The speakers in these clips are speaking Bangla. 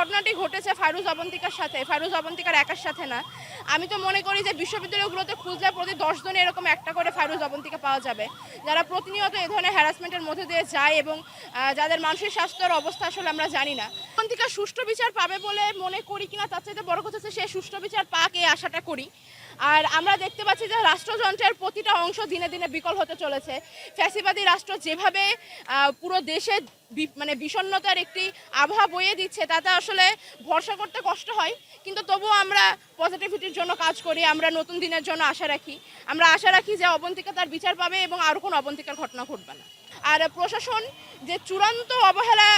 ঘটনাটি ঘটেছে ফাইরুজ অবন্তিকার সাথে ফাইরুজ অবন্তিকার একার সাথে না। আমি তো মনে করি যে বিশ্ববিদ্যালয়গুলোতে খুঁজলে প্রতি দশজনে এরকম একটা করে ফাইরুজ অবন্তিকা পাওয়া যাবে। যারা প্রতিনিয়ত এ ধরনের হ্যারাসমেন্টের মধ্যে দিয়ে যায় এবং যাদের মানসিক স্বাস্থ্যের অবস্থা আসলে আমরা জানি না। অবন্তিকা সুষ্ঠু বিচার পাবে বলে মনে করি কিনা তার চাইতে বড় কথা হচ্ছে সে সুষ্ঠু বিচার পাক এই আশাটা করি। আর আমরা দেখতে পাচ্ছি যে রাষ্ট্রযন্ত্রের প্রতিটা অংশ দিনে দিনে বিকল হতে চলেছে। ফ্যাসিবাদী রাষ্ট্র যেভাবে পুরো দেশে মানে বিষণ্ণতার একটি আবহাওয়া বয়ে দিচ্ছে, তাতে আসলে ভরসা করতে কষ্ট হয়। কিন্তু তবুও আমরা পজিটিভিটির জন্য কাজ করি, আমরা নতুন দিনের জন্য আশা রাখি। আমরা আশা রাখি যে অবন্তিকা তার বিচার পাবে এবং আরও কোনো অবন্তিকার ঘটনা ঘটবে না। আর প্রশাসন যে চূড়ান্ত অবহেলা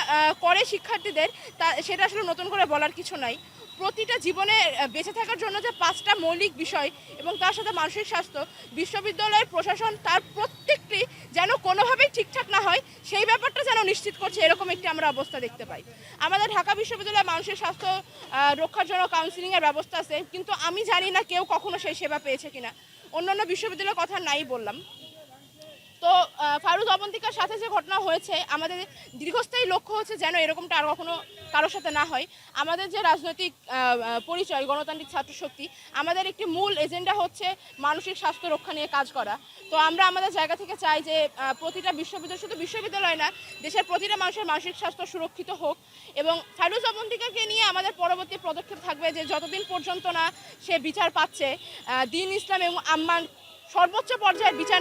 করে শিক্ষার্থীদের, তা, সেটা আসলে নতুন করে বলার কিছু নাই। প্রতিটা জীবনে বেঁচে থাকার জন্য যে পাঁচটা মৌলিক বিষয় এবং তার সাথে মানসিক স্বাস্থ্য, বিশ্ববিদ্যালয়ের প্রশাসন তার প্রত্যেকটি যেন কোনোভাবেই ঠিকঠাক না হয়, সেই ব্যাপারটা যেন নিশ্চিত করছে, এরকম একটি আমরা অবস্থা দেখতে পাই। আমাদের ঢাকা বিশ্ববিদ্যালয়ে মানসিক স্বাস্থ্য রক্ষার জন্য কাউন্সিলিংয়ের ব্যবস্থা আছে, কিন্তু আমি জানি না কেউ কখনো সেই সেবা পেয়েছে কিনা। অন্যান্য বিশ্ববিদ্যালয়ের কথা নাই বললাম। তো ফারুজ অবন্তিকার সাথে যে ঘটনা হয়েছে, আমাদের দীর্ঘস্থায়ী লক্ষ্য হচ্ছে যেন এরকমটা আর কখনো কারোর সাথে না হয়, আমাদের যে রাজনৈতিক পরিচয়, গণতান্ত্রিক ছাত্র শক্তি আমাদের একটি মূল এজেন্ডা হচ্ছে মানসিক স্বাস্থ্য রক্ষা নিয়ে কাজ করা। তো আমরা আমাদের জায়গা থেকে চাই যে প্রতিটা বিশ্ববিদ্যালয় শুধু বিশ্ববিদ্যালয় না, দেশের প্রতিটা মানুষের মানসিক স্বাস্থ্য সুরক্ষিত হোক এবং ফারুজ অবন্তিকাকে নিয়ে আমাদের পরবর্তী পদক্ষেপ থাকবে যে, যতদিন পর্যন্ত না সে বিচার পাচ্ছে দিন ইসলাম এবং আম্মান সর্বোচ্চ পর্যায়ের বিচার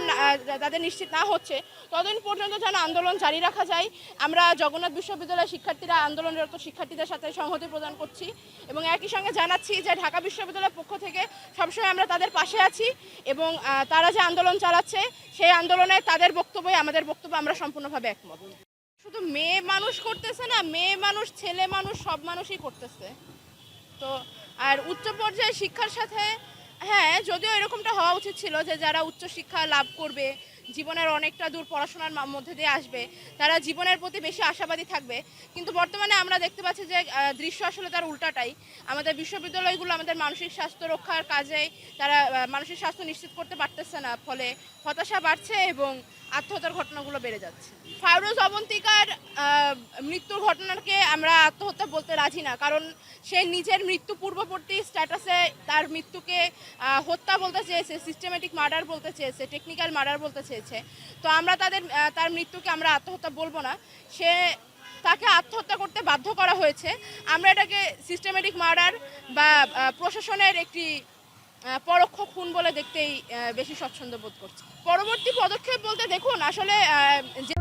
তাদের নিশ্চিত না হচ্ছে, ততদিন পর্যন্ত যেন আন্দোলন জারি রাখা যায়। আমরা জগন্নাথ বিশ্ববিদ্যালয়ের শিক্ষার্থীরা আন্দোলনরত শিক্ষার্থীদের সাথে সংহতি প্রদান করছি এবং একই সঙ্গে জানাচ্ছি যে ঢাকা বিশ্ববিদ্যালয়ের পক্ষ থেকে সবসময় আমরা তাদের পাশে আছি এবং তারা যে আন্দোলন চালাচ্ছে, সেই আন্দোলনে তাদের বক্তব্যই, আমাদের বক্তব্য আমরা সম্পূর্ণভাবে একমত। শুধু মেয়ে মানুষ করতেছে না, মেয়ে মানুষ, ছেলে মানুষ, সব মানুষই করতেছে। তো, আর উচ্চ পর্যায়ে শিক্ষার সাথে হ্যাঁ যদিও এরকমটা হওয়া উচিত ছিল যে যারা উচ্চশিক্ষা লাভ করবে জীবনের অনেকটা দূর পড়াশোনার মধ্যে দিয়ে আসবে। তারা জীবনের প্রতি বেশি আশাবাদী থাকবে। কিন্তু বর্তমানে আমরা দেখতে পাচ্ছি যে দৃশ্য আসলে তার উল্টাটাই। আমাদের বিশ্ববিদ্যালয়গুলো আমাদের মানসিক স্বাস্থ্য রক্ষার কাজে তারা মানসিক স্বাস্থ্য নিশ্চিত করতে পারতেছে না। ফলে হতাশা বাড়ছে এবং আত্মহত্যার ঘটনাগুলো বেড়ে যাচ্ছে। ফারুজ অবন্তিকার মৃত্যুর ঘটনাকে আমরা আত্মহত্যা বলতে রাজি না। কারণ সে নিজের মৃত্যু পূর্ববর্তী স্ট্যাটাসে তার মৃত্যুকে হত্যা বলতে চেয়েছে সিস্টেমেটিক মার্ডার বলতে চেয়েছে টেকনিক্যাল মার্ডার বলতে চেয়েছে। তো আমরা তাদের তার মৃত্যুকে আমরা আত্মহত্যা বলব না। সে তাকে আত্মহত্যা করতে বাধ্য করা হয়েছে। আমরা এটাকে সিস্টেমেটিক মার্ডার বা প্রশাসনের একটি পরোক্ষ খুন বলে দেখতেই বেশি স্বচ্ছন্দ বোধ করছি। পরবর্তী পদক্ষেপ বলতে দেখুন, আসলে যে